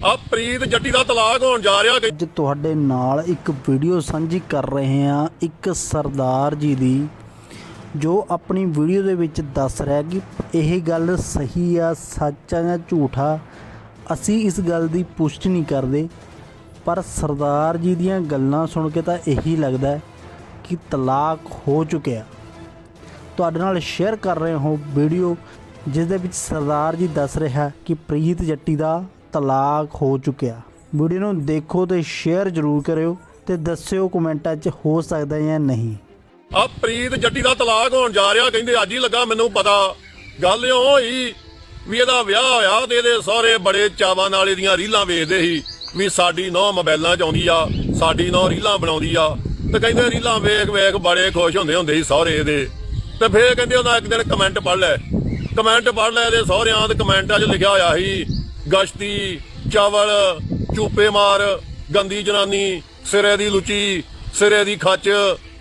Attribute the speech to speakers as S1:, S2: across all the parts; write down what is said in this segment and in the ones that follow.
S1: ਆ ਪ੍ਰੀਤ ਜੱਟੀ ਦਾ ਤਲਾਕ ਹੋਣ ਜਾ ਰਿਹਾ
S2: ਅੱਜ ਤੁਹਾਡੇ ਨਾਲ ਇੱਕ ਵੀਡੀਓ ਸਾਂਝੀ ਕਰ ਰਹੇ ਹਾਂ, ਇੱਕ ਸਰਦਾਰ ਜੀ ਦੀ, ਜੋ ਆਪਣੀ ਵੀਡੀਓ ਦੇ ਵਿੱਚ ਦੱਸ ਰਿਹਾ ਕਿ ਇਹ ਗੱਲ ਸਹੀ ਆ, ਸੱਚ ਆ ਜਾਂ ਝੂਠਾ ਅਸੀਂ ਇਸ ਗੱਲ ਦੀ ਪੁਸ਼ਟੀ ਨਹੀਂ ਕਰਦੇ। ਪਰ ਸਰਦਾਰ ਜੀ ਦੀਆਂ ਗੱਲਾਂ ਸੁਣ ਕੇ ਤਾਂ ਇਹੀ ਲੱਗਦਾ ਕਿ ਤਲਾਕ ਹੋ ਚੁੱਕਿਆ ਤੁਹਾਡੇ ਨਾਲ ਸ਼ੇਅਰ ਕਰ ਰਹੇ ਹਾਂ ਵੀਡੀਓ, ਜਿਸ ਦੇ ਵਿੱਚ ਸਰਦਾਰ ਜੀ ਦੱਸ ਰਿਹਾ ਕਿ ਪ੍ਰੀਤ ਜੱਟੀ ਦਾ ਤਲਾਕ ਹੋ ਚੁੱਕਿਆ। ਵੀਡੀਓ ਨੂੰ ਦੇਖੋ ਤੇ ਸ਼ੇਅਰ ਜ਼ਰੂਰ ਕਰਿਓ ਤੇ ਦੱਸਿਓ ਕਮੈਂਟਾਂ 'ਚ ਹੋ ਸਕਦਾ ਜਾਂ ਨਹੀਂ।
S1: ਆ ਪ੍ਰੀਤ ਜੱਟੀ ਦਾ ਤਲਾਕ ਹੋਣ ਜਾ ਰਿਹਾ, ਕਹਿੰਦੇ ਅੱਜ ਹੀ ਲੱਗਾ ਮੈਨੂੰ ਪਤਾ। ਗੱਲ ਇਉਂ ਹੋਈ ਵੀ ਇਹਦਾ ਵਿਆਹ ਹੋਇਆ ਤੇ ਇਹਦੇ ਸਹੁਰੇ ਬੜੇ ਚਾਵਾਂ ਨਾਲ ਇਹਦੀਆਂ ਰੀਲਾਂ ਵੇਖਦੇ ਸੀ ਵੀ ਸਾਡੀ ਨੌ ਮੋਬਾਈਲਾਂ 'ਚ ਆਉਂਦੀ ਆ, ਸਾਡੀ ਨੌ ਰੀਲਾਂ ਬਣਾਉਂਦੀ ਆ। ਤੇ ਕਹਿੰਦੇ ਰੀਲਾਂ ਵੇਖ ਵੇਖ ਬੜੇ ਖੁਸ਼ ਹੁੰਦੇ ਹੁੰਦੇ ਸੀ ਸਹੁਰੇ ਇਹਦੇ। ਤੇ ਫੇਰ ਕਹਿੰਦੇ ਉਹਨਾਂ ਇੱਕ ਦਿਨ ਕਮੈਂਟ ਪੜ ਲੈ। ਕਮੈਂਟ ਪੜ ਲੈ ਇਹਦੇ ਸਹੁਰਿਆਂ ਦੇ ਕਮੈਂਟਾਂ 'ਚ ਲਿਖਿਆ ਹੋਇਆ ਸੀ ਗਸ਼ਤੀ, ਚਾਵਲ ਚੂਪੇ ਮਾਰ, ਗੰਦੀ ਜਨਾਨੀ, ਸਿਰੇ ਦੀ ਲੁਚੀ, ਸਿਰੇ ਦੀ ਖੱਚ,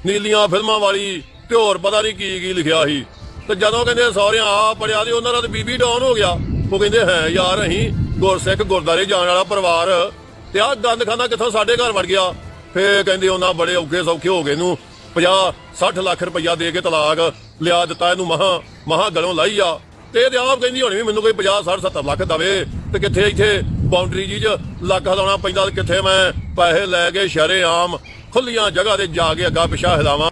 S1: ਨੀਲੀਆਂ ਫਿਲਮਾਂ ਵਾਲੀ ਤੇ ਹੋਰ ਪਤਾ ਨਹੀਂ ਕੀ ਕੀ ਲਿਖਿਆ ਸੀ। ਤੇ ਜਦੋਂ ਕਹਿੰਦੇ ਸਹੁਰਿਆਂ ਆ ਪੜਿਆ ਤੇ ਉਹਨਾਂ ਦਾ ਤੇ ਬੀਬੀ ਡਾਊਨ ਹੋ ਗਿਆ। ਉਹ ਕਹਿੰਦੇ ਹੈ ਯਾਰ ਅਸੀਂ ਗੁਰਸਿੱਖ ਗੁਰਦਾਰੇ ਜਾਣ ਵਾਲਾ ਪਰਿਵਾਰ ਤੇ ਆਹ ਗੰਦ ਖਾਨਾ ਕਿੱਥੋਂ ਸਾਡੇ ਘਰ ਵੜ ਗਿਆ। ਫੇਰ ਕਹਿੰਦੇ ਉਹਨਾਂ ਬੜੇ ਔਖੇ ਸੌਖੇ ਹੋ ਗਏ ਨੂੰ 50 60 ਲੱਖ ਰੁਪਇਆ ਦੇ ਕੇ ਤਲਾਕ ਲਿਆ ਦਿੱਤਾ ਇਹਨੂੰ ਮਹਾ ਮਹਾ ਗਲੋਂ ਲਾਈ ਆ। ਤੇ ਇਹਦੇ ਆਪ ਕਹਿੰਦੀ ਹੋਣੀ ਵੀ ਮੈਨੂੰ ਕੋਈ 50 60 70 ਲੱਖ ਦਵੇ ਤੇ ਕਿੱਥੇ ਇੱਥੇ ਬਾਉਂਡਰੀ ਜੀ 'ਚ ਲੱਖ ਹਲਾਉਣਾ ਪੈਂਦਾ ਤੇ ਕਿੱਥੇ ਮੈਂ ਪੈਸੇ ਲੈ ਕੇ ਸ਼ਰੇ ਆਮ ਖੁੱਲੀਆਂ ਜਗ੍ਹਾ ਤੇ ਜਾ ਕੇ ਅੱਗਾ ਪਿਛਾ ਹਿਲਾਵਾਂ।